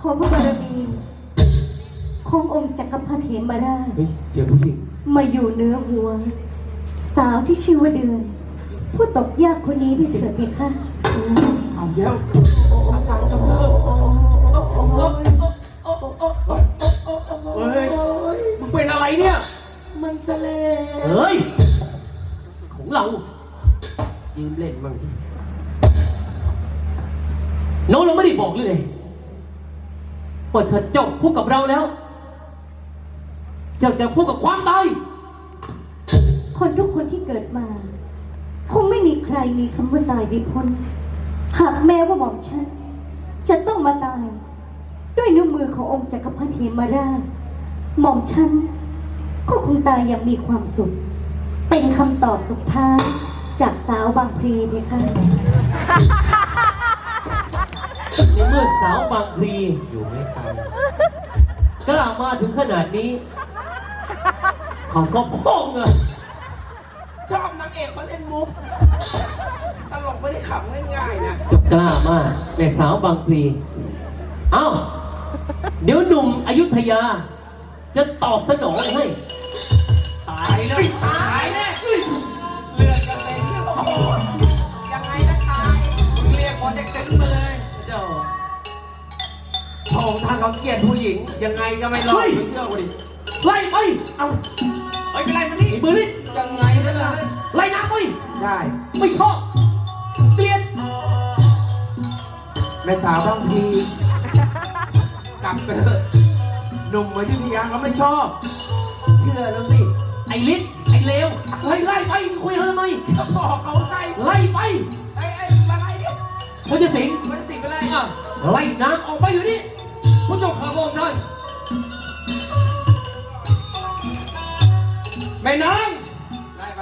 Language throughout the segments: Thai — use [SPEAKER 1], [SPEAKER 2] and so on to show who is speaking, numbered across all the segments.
[SPEAKER 1] ขอพระบารมีขององค์จักรพรรดิเหมราช
[SPEAKER 2] เฮ้ยเสียงผู้หญิง
[SPEAKER 1] มาอยู่เนื้อหัว สาวที่ชื่อว่าเดือน ผู้ตกยากคนนี้ด้วยเถิดไหมคะ
[SPEAKER 2] เอาแล้ว
[SPEAKER 3] อาการกำเริบ
[SPEAKER 2] ว่าเธอจบพูดกับเราแล้ว เจ้าจะพูดกับความตาย
[SPEAKER 1] คนทุกคนที่เกิดมา คงไม่มีใครมีคำว่าตายด้พ้นหากแม้ว่าหม่อมฉัน จะต้องมาตาย ด้วยนิ้วมือขององค์จักรพรรดิเหมราชหม่อมฉันก็คงตายอย่างมีความสุข เป็นคำตอบสุดท้ายจากสาวบางพลีเนี่ยค่ะ
[SPEAKER 2] ในเมื่อสาวบางพลีอยู่ไม่ไกลกล้ามาถึงขนาดนี้ เขาก็พ้องอะ
[SPEAKER 3] ชอบนางเอกเขาเล่นมุก ตลกไม่ได้ขำง่ายๆนะ
[SPEAKER 2] จะกล้ามากแม่สาวบางพลีเอ้า เดี๋ยวหนุ่มอยุธยา จะตอบสนองให้
[SPEAKER 3] ตายนะตายแน่เลือดกระเด็นโอ้โหยังไงก็ตายมึงเรียกพอเด็กตึงมาเลยเจ้าพ ระองค์ท่านเขาเกลียดผู้หญิง ยังไงก็ไม่รอ
[SPEAKER 2] เฮ้
[SPEAKER 3] ด
[SPEAKER 2] ย
[SPEAKER 3] ไม่เชื่อกูดิ
[SPEAKER 2] ไล่ไป
[SPEAKER 3] เอ้าเฮ้ยเป็นไรมานี่
[SPEAKER 2] ไอ้มือนี่
[SPEAKER 3] ยังไงก็ได้
[SPEAKER 2] ไล่น้ำไป
[SPEAKER 3] ได้
[SPEAKER 2] ไม่ชอบเกลียด
[SPEAKER 3] แม่สาวบางทีกลับไปเถอะหนุ่มมาที่พยาเขาไม่ชอบ เชื่อแล้วสิ
[SPEAKER 2] ไอ้ลิศไอ้เลวไล่ไล่ไปคุยเขาทำไม
[SPEAKER 3] ก็บอกเขาให้
[SPEAKER 2] ไล่ไป
[SPEAKER 3] ไอ้ไอ้มาไล่ดิ
[SPEAKER 2] เขาจะสิง
[SPEAKER 3] ไม่ได้ติดไปเลย
[SPEAKER 2] อะไล่น้ำออกไปอยู่นี่ คุณเจ้าข่าวบอกท่านแม่นาง
[SPEAKER 3] ไล่ไป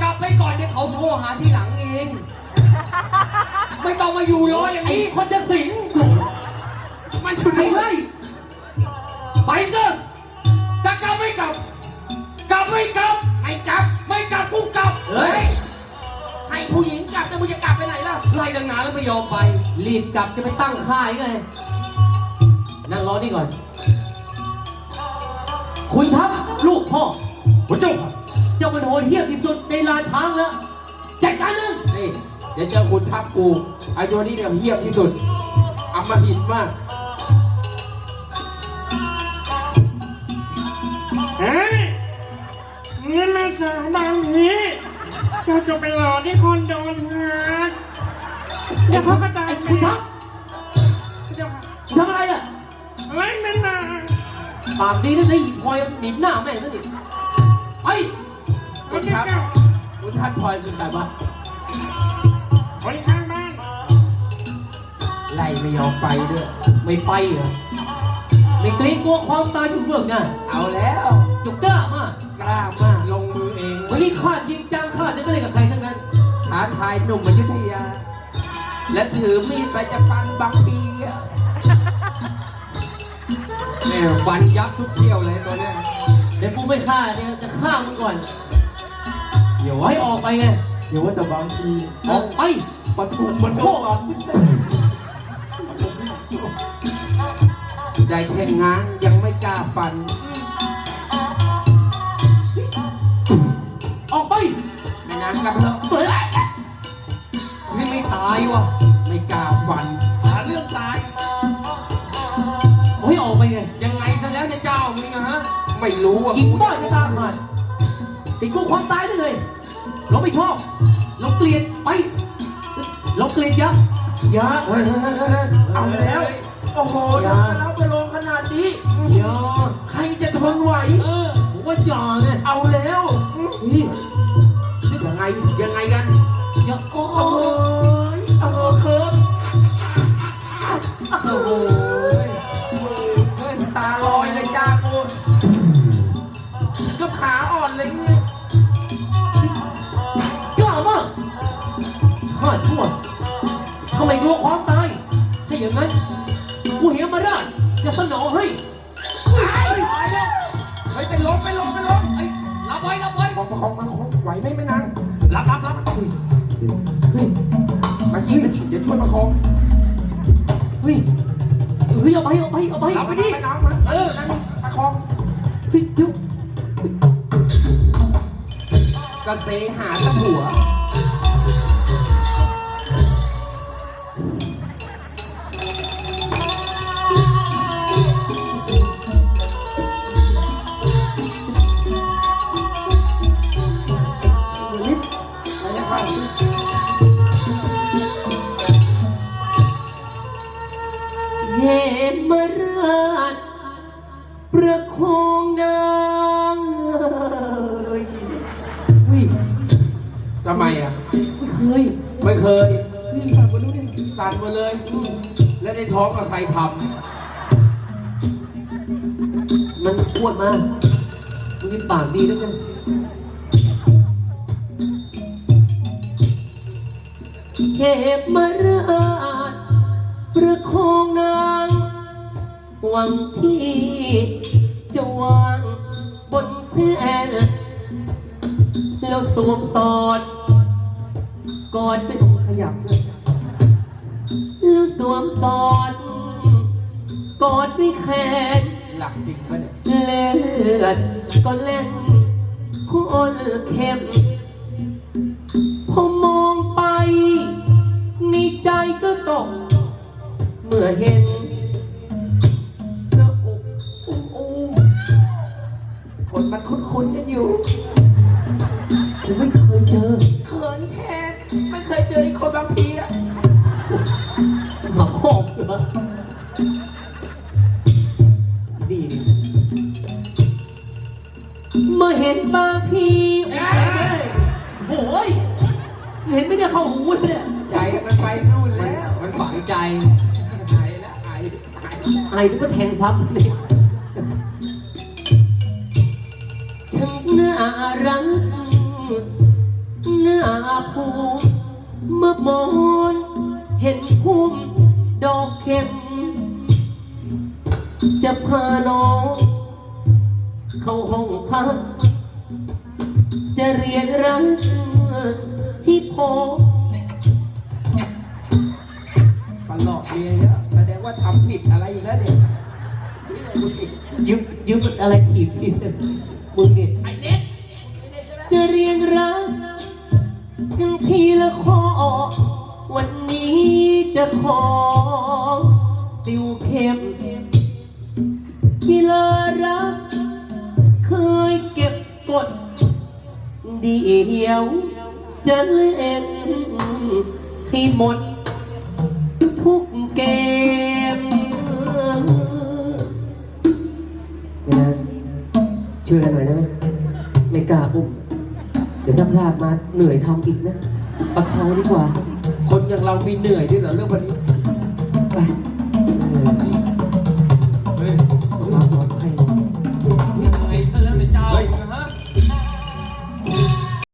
[SPEAKER 2] กลับไปก่อนเดี๋ยวเขาโทรหาที่หลังเอง ไม่ต้องมาอยู่รออย่างนี้ คนจะสิง
[SPEAKER 3] มันอยู่
[SPEAKER 2] ไอ้
[SPEAKER 3] ไหน
[SPEAKER 2] ไล่ไปเถอะจะกลับไม่กลับ กลับไม่กลับ
[SPEAKER 3] ให้กลับ
[SPEAKER 2] ไม่กลับกูกลับ
[SPEAKER 3] เฮ้ย ให้ผู้หญิงกลับแต่มึงจะกลับไปไหนล่ะ
[SPEAKER 2] ไล่ตั้งนานแล้วไม่ยอมไป รีบกลับจะไปตั้งค่ายไงนั่ง รอนี่ก่อน คุณทัพลูกพ่อพระเจ้าค่ะเจ้าเป็นโหดเหี้ยมที่สุดในลานช้างแล้วจัดการมัน
[SPEAKER 3] นี่เดี๋ยวเจอคุณทับกูไอ้ตัวนี้เนี่ยเหี้ยมที่สุดอำมหิตมาก
[SPEAKER 4] เฮ้ยนี่แม่สาวบางทีเจ้าจะไปหลอกที่คอนโดทำงานอย่าเข้ามาตาย
[SPEAKER 2] ไอ้
[SPEAKER 4] แม่
[SPEAKER 2] คุณทัพ
[SPEAKER 4] เจ้า
[SPEAKER 2] ทำอะไรอะ
[SPEAKER 4] ไล่แม่นาง
[SPEAKER 2] ปากดีนะใช้หยิบพลอยหนีบหน้าแม่งซะดิไป
[SPEAKER 3] คุณทับคุณท่านพลอยคือใครวะ
[SPEAKER 4] คนข้างบ้าน
[SPEAKER 3] ไล่ไม่ยอมไปด้วย
[SPEAKER 2] ไม่ไปเหรอไม่เกรงกลัวความตายอยู่เบื้องหน้า
[SPEAKER 3] เอาแล้ว
[SPEAKER 2] จุกกล้ามาก
[SPEAKER 3] กล้ามากลงมือเอง
[SPEAKER 2] วันนี้ข้ายิงจังข้าจะไม่เล่นกับใครทั้งนั้น
[SPEAKER 3] ท้าทายหนุ่มอยุธยา และถือมีดไปจะฟันบางปีอะ
[SPEAKER 2] เนี่ยฟันยับทุกเที่ยวเลยตัวเนี้ยเดี๋ยวกูไม่ฆ่าเนี่ยจะฆ่ามึงก่อนเดี๋ยวให้ออกไปไง
[SPEAKER 4] เดี๋ยวว่าแต่บางที
[SPEAKER 2] ออกไป
[SPEAKER 4] ปทุมมันก็ฟัน
[SPEAKER 3] ได้แค่ง้างยังไม่กล้าฟัน
[SPEAKER 2] ออกไป
[SPEAKER 3] แม่นางกลับเถอะ
[SPEAKER 2] เฮ้ยนี่ไม่ตายว่ะ
[SPEAKER 3] ไม่กล้าฟัน
[SPEAKER 2] ไม่
[SPEAKER 3] รู้ว่า
[SPEAKER 2] ยิงบ้านจะตามผ่านติดกูความตายได้เลย เราไม่ชอบ เราเกลียดไป เราเกลียดยักษ์ยักษ์เฮ้ยเฮ้ยเฮ้ยเฮ้ย
[SPEAKER 3] เอาแล้ว โอ้โห
[SPEAKER 2] อย่า
[SPEAKER 3] โดนแล้วไปลงขนาดนี้
[SPEAKER 2] อย่า
[SPEAKER 3] ใครจะทนไหว
[SPEAKER 2] เออผมว่าอย่าไง
[SPEAKER 3] เอาแล้ว
[SPEAKER 2] นี่
[SPEAKER 3] ยังไงยังไงกัน
[SPEAKER 2] อย่าโอ้ ทำไมกลัวความตาย ถ้าอย่างนั้นกูเหียมาได้จะสนองให้
[SPEAKER 3] เฮ้ยเฮ้ยเป็นลมเป็นลมเป็นลมเฮ้
[SPEAKER 2] รับไว้รับไว้
[SPEAKER 3] ของของของไหวไหมไม่นาน
[SPEAKER 2] รับรับรับ
[SPEAKER 3] เฮ้ย
[SPEAKER 2] เฮ้ย
[SPEAKER 3] มาจีมาจีเดี๋ยวช่วยประคอง
[SPEAKER 2] เฮ้ยเฮ้ยเอาไปเอาไป
[SPEAKER 3] เอาไปดิไปน้องมาเออนั่งประคอง
[SPEAKER 2] เฮ้ยเดี๋ยว
[SPEAKER 3] กระเตหาตะหัว
[SPEAKER 2] เหตุมาราช ประคองนางเอ้ยอุ้ย
[SPEAKER 3] ทำไมอะ
[SPEAKER 2] ไม่เคย
[SPEAKER 3] ไม่เคย
[SPEAKER 2] นี่สั่งมารู้ดิ
[SPEAKER 3] สั่นมาเลย แล้วได้ท้องกับใครท
[SPEAKER 2] มันอ้วนมากมึงนี่ปากดีแล้วกันเหตุมาราช ประคองนางหวังที่จะวางบนแท่นแล้วสวมสอดกอดไม่ต้องขยับเลยแล้วสวมสอดกอดด้วยแขนำ
[SPEAKER 3] หลักจริงปะเนี่ย
[SPEAKER 2] เลือดก็เล่นคนเข้มพอมองไปในใจก็ตก เมื่อเห็นหน้าอกอุ้มอุ้ม
[SPEAKER 3] คนมันคุ้นๆกันอยู่
[SPEAKER 2] ผมไม่เคยเจอ
[SPEAKER 3] เขินแทนไม่เคยเจออีกคนบางทีอะ
[SPEAKER 2] หมาคอกเหรอดีดีเมื่อเห็นบางพีโอ้ยเห็นไม่ได้เข้าหูเลยเนี่ย
[SPEAKER 3] ใจมันไปนู่นแล้ว
[SPEAKER 2] มันฝังใจ
[SPEAKER 3] ไอ้แล้วไอ้ ไอ้
[SPEAKER 2] ไอ้นึกว่าแทงซับนี่ช่างน่ารักน่าภูมิเมื่อมองเห็นพุ่มดอกเข็ม จะพาน้อง เข้าห้องพักจะเรียนรักที่พอ
[SPEAKER 3] ปันหลอกเมียเยอะ ดงว่าทำผิดอะไรอยู่แล้วเนี่ยนี่อะไรกูผิด
[SPEAKER 2] ยืมยืมอะไรถีบทีมึงเนี่ย
[SPEAKER 3] ไอ้เน็ตไอ้เน็ตใช่ไหม
[SPEAKER 2] จะเรียนรักกันทีละข้อวันนี้จะขอติวเข้มกีฬารัก เคยเก็บกด เดียวจะเล่นให้หมดทุกเกม ช่วยกันหน่อยได้ไหมไม่กล้าอุ้มเดี๋ยวถ้าพลาดมาเหนื่อยทำอีกนะประคองดีกว่า
[SPEAKER 3] คนอย่างเรามีเหนื่อยด้วยเหรอเรื่องวันนี้
[SPEAKER 2] ไปเออเฮ้ยความปลอดภัย
[SPEAKER 5] เจ้า